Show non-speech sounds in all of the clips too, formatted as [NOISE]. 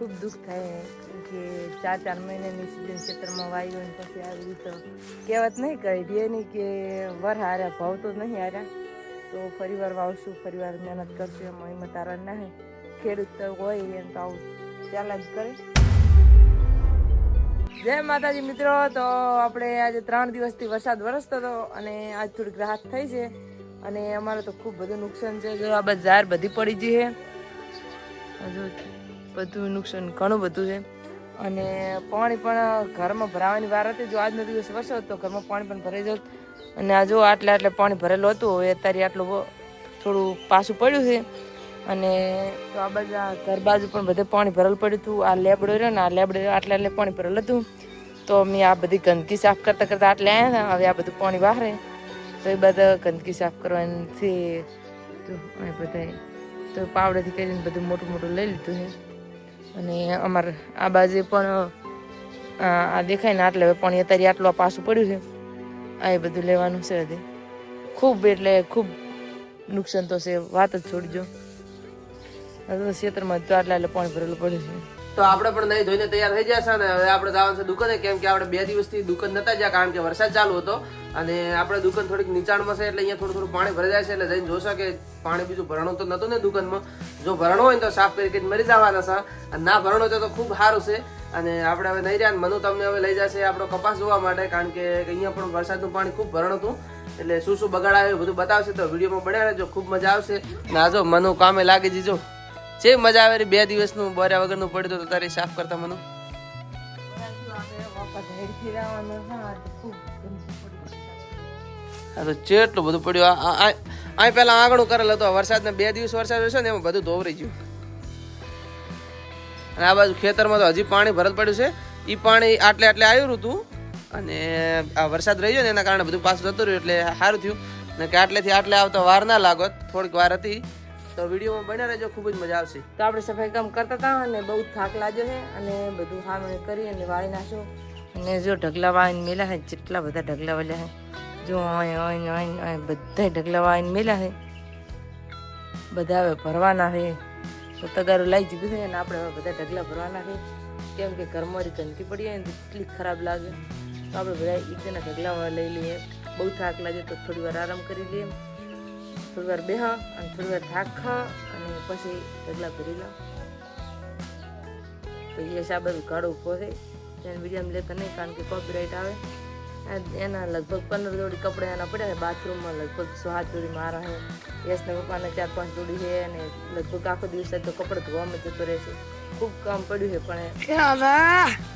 ખૂબ દુઃખ થાય કે ચાર ચાર મહિનાની સિઝન ક્ષેત્રમાં વાયુ અને પછી આવી રીતે કહેવત નહીં કહી દે નહીં કે વર હાર્યા ભાવ તો નહીં હાર્યા તો ફરીવાર વાવશું, ફરીવાર મહેનત કરશું, એમાં એમાં તારા ના ખેડૂત તો હોય એમ તો આવું ચાલ્યા જ કરે. જય માતાજી મિત્રો. તો આપણે આજે ત્રણ દિવસથી વરસાદ વરસતો હતો અને આજ થોડીક રાહત થઈ છે. અને અમારે તો ખૂબ બધું નુકસાન છે. જો આ બધા ઝાર બધી પડી ગઈ છે. હજુ બધું નુકસાન ઘણું બધું છે. અને પાણી પણ ઘરમાં ભરાવાની વાર હતી. જો આજનો દિવસ વરસ્યો તો ઘરમાં પાણી પણ ભરાઈ જતું અને આ જો આટલે આટલે પાણી ભરેલું હતું, હવે અત્યારે આટલું થોડું પાછું પડ્યું છે. અને તો આ બાજુ ઘર બાજુ પણ બધે પાણી ભરેલું પડ્યું હતું. આ લેબડો રહ્યો ને, આ લેબડો આટલે આટલે પાણી ભરેલું હતું. તો મેં આ બધી ગંદકી સાફ કરતા કરતા આટલે આવ્યા હતા હવે આ બધું પાણી વાહરે તો એ બધા ગંદકી સાફ કરવાની છે. તો બધા તો પાવડેથી કરીને બધું મોટું મોટું લઈ લીધું છે. અને અમારે આ બાજુ પણ આ દેખાય ને આટલે પણ અત્યારે આટલું પાછું પડ્યું છે. આ એ બધું લેવાનું છે હજી. ખૂબ એટલે ખૂબ નુકસાન તો છે, વાત જ છોડજો. ક્ષેત્રમાં તો આટલા એટલે પાણી ભરેલું પડ્યું છે. તો આપણે પણ નહીં ધોઈને તૈયાર થઈ જશે ને હવે આપણે જવાનું છે દુકાને, કેમ કે આપણે બે દિવસથી દુકાન નતા જ્યાં, કારણ કે વરસાદ ચાલુ હતો. અને આપણે દુકાન થોડીક નીચાણમાં છે એટલે અહીંયા થોડું થોડું પાણી ભરાઈ જાય છે એટલે જઈને જોશે કે પાણી બીજું ભરણું તો નતું ને દુકાનમાં. જો ભરણો હોય તો સાફ કરી મરી જવાના છે. અને ના ભરણો તો ખૂબ સારું છે. અને આપણે હવે નહીં રહ્યા મનુ તમને હવે લઈ જશે આપણો કપાસ જોવા માટે, કારણ કે અહીંયા પણ વરસાદનું પાણી ખૂબ ભરણ હતું. એટલે શું શું બગાડ આવ્યું બધું બતાવશે તો વિડીયોમાં બન્યા રહેજો. ખૂબ મજા આવશે. ને જો મનુ કામે લાગી જીજો. જે મજા આવે બે દિવસનું બોર્યા વગરનું પડ્યું તો તારે સાફ કરતા મને? આ તો ચેટલું બધું પડ્યું, આ- પેલા આંગણું કરેલ હતો વરસાદના બે દિવસ વરસાદ હશે ને, એમાં બધું ધોવરી ગયું. અને આ બાજુ ખેતરમાં તો હજી પાણી ભરત પડ્યું છે. એ પાણી આટલે આટલે આવ્યું હતું, અને આ વરસાદ રહ્યો ને, એના કારણે બધું પાછું જતું રહ્યું, એટલે સારું થયું. ને કે આટલેથી આટલે આવતા વાર ના લાગત, થોડીક વાર હતી. તો વિડીયોમાં બન્યા રહેજો, ખૂબ જ મજા આવશે. તો આપણે સફાઈ કામ કરતા હતા અને બહુ થાક લાગ્યો છે અને બધું હામે કરી અને વાળી નાખ્યો. અને જો ઢગલા વાળીને મેલા છે, જેટલા બધા ઢગલા વાળ્યા છે. જો અહીં અહીં અહીં અહીં બધા ઢગલા વાળીને મેલા છે. બધા હવે ભરવાના છે. તો તગારું લાવી દીધું છે અને આપણે હવે બધા ઢગલા ભરવાના છે. કેમ કે ઘરમાં ગંદકી પડી હોય ને એટલી ખરાબ લાગે. તો આપણે બધા એકજના ઢગલા લઈ લઈએ. બહુ થાક લાગે તો થોડી વાર આરામ કરી લઈએ. થોડી વાર બેહા અને થોડી વાર થાક ખા અને પછી ઢગલા ભરી લો. તો એ આ બધું કાળો ઊભો છે. તેને બીજામાં લેતા નહીં કારણ કે કોપીરાઇટ આવે. એના લગભગ પંદર જોડી કપડા એના પડ્યા છે. બાથરૂમમાં લગભગ સો સાત જોડી મારા છે. યશના પપ્પાને ચાર પાંચ જોડી છે અને લગભગ આખો દિવસ તો કપડાં ધોવામાં જતો રહે છે. ખૂબ કામ પડ્યું છે પણ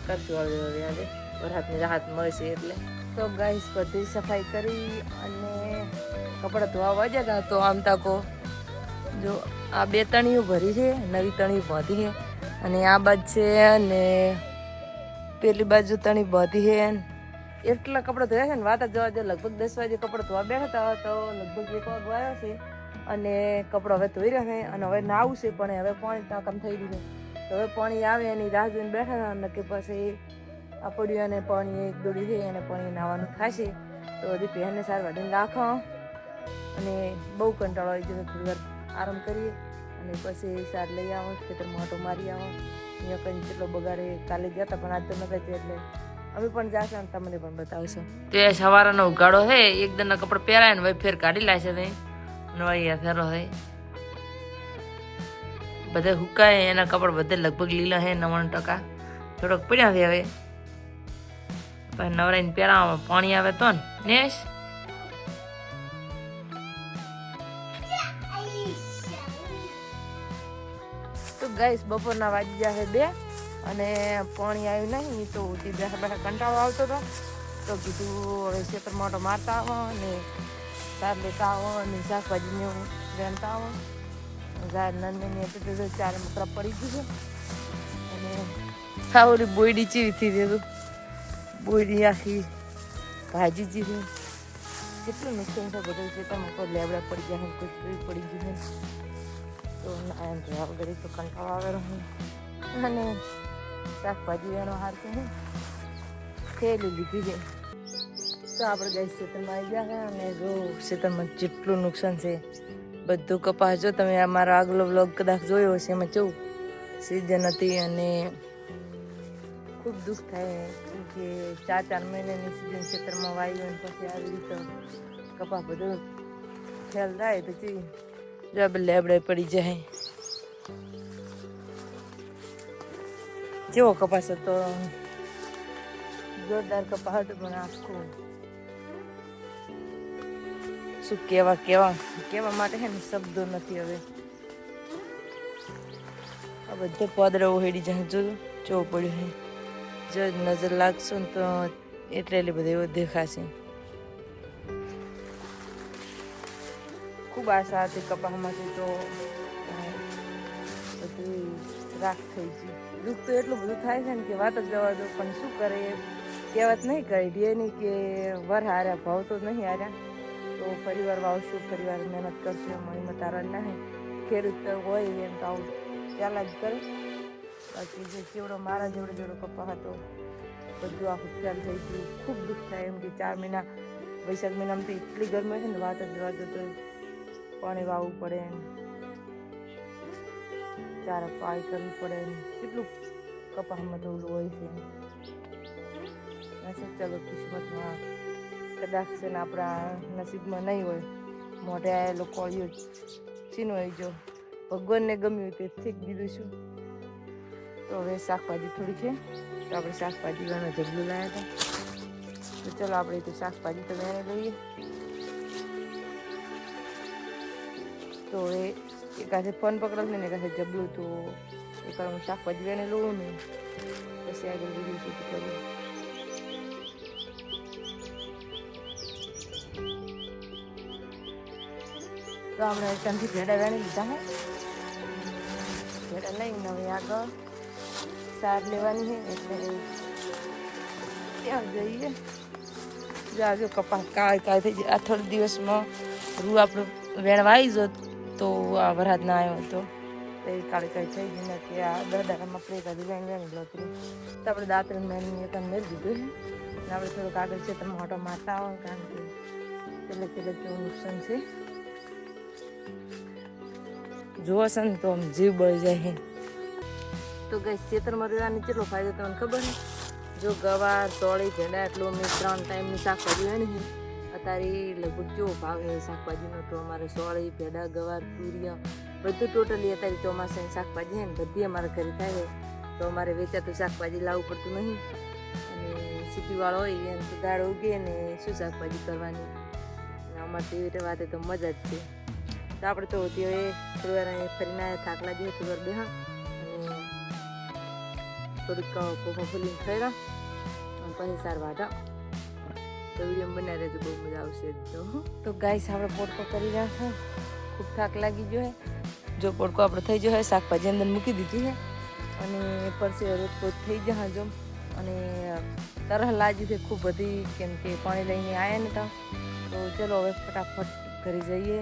કરશું હવે? હવે આજે. વરસાદની રાહત મળશે એટલે. તો ગાઈસ બધી સફાઈ કરી અને કપડાં ધોવા જતા તો આમ તાકો જો આ બે તણીઓ ભરી છે, નવી તણી વધી છે અને આ બાજુ છે અને પેલી બાજુ તણી વધી છે એટલા કપડાં ધોયા છે ને વાત જવા દે, લગભગ દસ વાગે કપડાં ધોવા બેઠા હતા તો લગભગ એક વાગ આવ્યો છે અને કપડાં હવે ધોઈ રહ્યા છે અને હવે નાવું છે પણ હવે પાણી તાકમ થઈ ગયું તો હવે પાણી આવે એની રાહ જોઈને બેઠા હતા અને કે પછી આપડ્યું અને પાણી એક દોડી જઈ અને પાણી નાવાનું થશે. તો બધી પહેરને સારું વાઢીને રાખો. અને બહુ કંટાળો આવી જતો થોડી વાર આરામ કરીએ અને પછી સાર લઈ આવો ખેતરમાં આંટો મારી આવો. અહીંયા કંઈ કેટલો બગાડે કાલે ગયા હતા, પણ આજ તો નતા એટલે અમે પણ જાશું અને તમને પણ બતાવશું. તે સવારનો ઉગાડો હે એકદમ કપડાં પહેરાય ને ફેર કાઢી લાશે ને નવાઈ ફેરો હે. બધે હુકાય, એના કપડ બધે લગભગ લીલા હે નવ્વાણું ટકા. થોડોક પડ્યા છે હવે. નવરાઈને પહેરાવામાં પાણી આવે તો ને, નેશ. તો ગાઈસ, બપોરના વાગી છે બે અને પાણી આવ્યું નહીં તો ઉઠી બેઠા બેઠા કંટાળો આવતો હતો. તો કીધું હવે ખેતર મોટો મારતા આવો અને સાર લેતા આવો અને શાકભાજીને વેણતા આવો. ઝાડ નાની હતી તો ચાર મકરા પડી ગયું અને હા બોયડી ચીવી થઈ દીધું બોયડી આખી ભાજી જીવી કેટલું નુકસાન છે બધું છે તમે કોઈ લેબડા પડી ગયા કોઈ પડી ગયું તો એમ જોયા વગર તો કંટાળો આવે રહ્યો અને શાકભાજી એનો હાર કે થેલી લીધી છે. તો આપણે ગઈ ખેતરમાં આવી ગયા અને જો ખેતરમાં જેટલું નુકસાન છે, બધું કપાસ જો તમે અમારો આગલો વ્લોગ કદાચ જોયો હશે, એમાં કેવું? સિઝન હતી અને ખૂબ દુઃખ થાય કે ચાર ચાર મહિનાની સિઝન ક્ષેત્રમાં વાયુ અને પછી આવી રીતે કપા બધું ખ્યાલ થાય ચી જબ લેબડે પડી જાય. કેવો કપાસ હતો. જોરદાર કપાસ હતો પણ આખું. શું કેવા કેવા કેવા માટે હે ને શબ્દો નથી હવે. આ બધે પોદરા ઉહેડી જાય. જો જો પડ્યું હે જો નજર લાગશો ને તો એટલે બધે દેખાશે. ખૂબ આશા હતી કપાસમાંથી તો બધું રાખ થઈ છે દુઃખ તો એટલું બધું થાય છે ને કે વાત જ જવા દો, પણ શું કરે કહેવત નહીં કરી દે નહીં કે વર હાર્યા, ભાવ તો નહીં હાર્યા. તો ફરીવાર વાવશું ફરીવાર મહેનત કરશું, એમ એમાં તારા નહીં ખેડૂત હોય એમ તો આવું ચાલ્યા જ કરે. બાકી જે ચીવડો મારા જેવડો જેવડો પપ્પા હતો, બધું આખું ખ્યાલ થઈ ગયું. ખૂબ દુઃખ થાય એમ કે ચાર મહિના, વૈશાખ મહિનામાં તો એટલી ગરમી છે ને, વાત જ જવા દો તો પાણી વાવવું પડે ચાર પાય કરવી પડે કેટલું કપાસમાં તો હોય છે મેં ચલો કિસ્મતમાં કદાચ છે ને આપણા નસીબમાં નહીં હોય. મોઢે આવેલો કોળિયો છીનો જો ભગવાનને ગમ્યું તે ઠીક દીધું છું. તો હવે શાકભાજી થોડી છે. તો આપણે શાકભાજી વાળો જબલું લાવ્યા હતા. તો ચલો આપણે તો શાકભાજી તો વેણે લઈએ તો હવે એક હાથે ફોન પકડો ને એક હાથે જબલું તો એક વાર હું શાકભાજી વેણે લઉં ને, પછી આગળ વીડિયો શૂટ કરું. તો આપણે ત્યાંથી ભેડા વેણી લીધા હે. ભેડા લઈને હવે આગળ સાર લેવાની છે એટલે ત્યાં જઈએ. જાજો કપાસ કાળ કાળ થઈ જાય. આ થોડા દિવસમાં રૂ આપણું વેણવા આવી જોત. તો આ વરસાદના આવ્યો હતો. એ કાળી કાળી થઈ ગઈ નથી. આ દરદારામાં આપણે કાઢી વેણ વેણી લોતરી તો આપણે દાંતણ મેળવી તમને દીધું છે આપણે થોડુંક આગળ છે તમે મોટો મારતા આવો કારણ કે પેલે પેલે કેવું નુકસાન છે. જુઓ છે ને તો આમ જીવ બળી જાય તો ગઈ ખેતરમાં રહેવાની કેટલો ફાયદો તમને ખબર છે જો ગવાર, સોળી ભેંડા એટલું મેં ત્રણ ટાઈમની કર્યું હોય ને અત્યારે લગભગ કેવો ભાવ છે? શાકભાજીનો તો અમારે સોળી, ભેડા, ગવાર, તુરિયા બધું ટોટલી અત્યારે ચોમાસાની શાકભાજી છે ને, બધી અમારે ઘરે થાય તો અમારે વેચાતું શાકભાજી લાવવું પડતું નહીં. અને સિટીવાળો હોય એને તો દાળ ઉગે ને શું શાકભાજી કરવાની? અમારે તેવી રીતે વાતે તો મજા જ છે. તો આપણે તો તે હવે થોડી વાર અહીં ફરીને થાકલા જઈએ થોડી વાર બેહા. અને થોડીક પોપા ફૂલીને ખર્યા અને પછી સાર તો વીડિયો બનાવી રહેજો બહુ મજા આવશે તો. તો ગાઈસ આપણે પોડકો કરી રહ્યા છે ખૂબ થાક લાગી ગયો હે. જો પોડકો આપણો થઈ ગયો હે, શાકભાજી અંદર મૂકી દીધી છે અને પરસે રોટકો થઈ જશે જો અને તરહ લાજી છે ખૂબ બધી, કેમ કે પાણી લઈને આવ્યા ને તા. તો ચલો હવે ફટાફટ ઘરે જઈએ.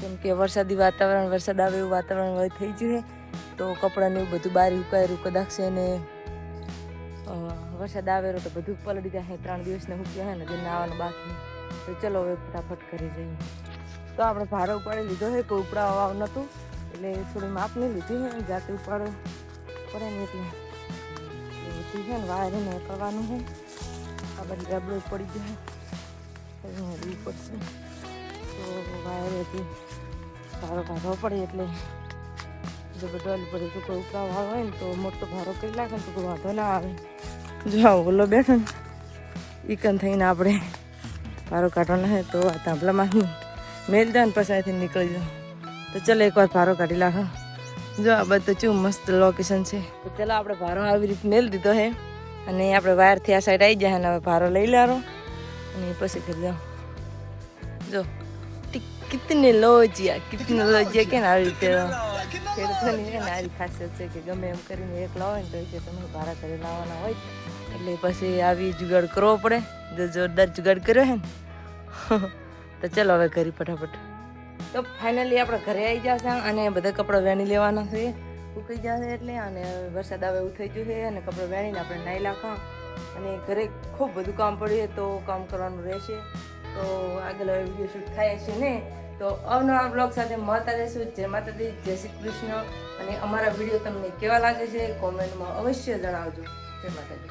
કેમ કે વરસાદી વાતાવરણ, વરસાદ આવે એવું વાતાવરણ થઈ ગયું છે તો કપડાને એવું બધું બહાર ઉકાયેલું કદાચ છે ને વરસાદ આવેલો તો બધું પલળી જાય. ત્રણ દિવસને મૂક્યા હે ને જે આવવાનું બાકી. તો ચલો હવે ફટાફટ કરી જઈએ. તો આપણે ભારો ઉપાડી લીધો છે, કોઈ ઉપડાવા વાવ નહોતું. એટલે થોડી માપની લીધી છે જાતે ઉપાડો પડે ને એટલે. લીધી છે ને વાયર ને કરવાનું છે. આ બધી ગબડો પડી જાય પડશે તો વાયરેથી ભારો કાઢવો પડે એટલે જો બધું પડે તો કોઈ ઉપરા હોય ને તો મોટો ભારો કરી નાખે ને તો કોઈ વાંધો ના આવે. જો ઓલો બેઠો ને. ઈકન થઈને આપણે ભારો કાઢવાનો હે તો આ તાંભલામાં મેલ દે ને પછી અહીંથી નીકળી જાઓ તો ચલો એકવાર ભારો કાઢી નાખો જો આ બધું ચું મસ્ત લોકેશન છે. તો ચાલો આપણે ભારો આવી રીતે મેલ દીધો હે. અને આપણે વાયરથી આ સાઈડ આવી જાય અને હવે ભારો લઈ લારો અને પછી કરી જાઓ. જો કિતને લોજિયા કિતને લોજિયા કે ને આવી રીતે? ખેડૂતોની છે ને આવી ખાસિયત છે કે ગમે એમ કરીને એક લાવો ને તો એ તમે ભાડા ઘરે લાવવાના હોય. એટલે પછી આવી જુગાડ કરવો પડે. જો જોરદાર જુગાડ કર્યો હે ને. [LAUGHS] તો ચાલો હવે ઘરે ફટાફટ. તો ફાઇનલી આપણે ઘરે આવી જશે અને બધા કપડાં વેણી લેવાના છે. ઉકાઈ જશે એટલે અને વરસાદ આવે એવું થઈ ગયું છે અને કપડાં વેણીને આપણે નાહી નાખવા. અને ઘરે ખૂબ બધું કામ પડ્યું તો કામ કરવાનું રહેશે. તો આગળ હવે વીડિયો શૂટ થાય છે ને. તો અવનવા બ્લોગ સાથે મળતા રહેશું. જય માતાજી, જય શ્રી કૃષ્ણ. અને અમારા વીડિયો તમને કેવા લાગે છે કોમેન્ટમાં અવશ્ય જણાવજો. જય માતાજી.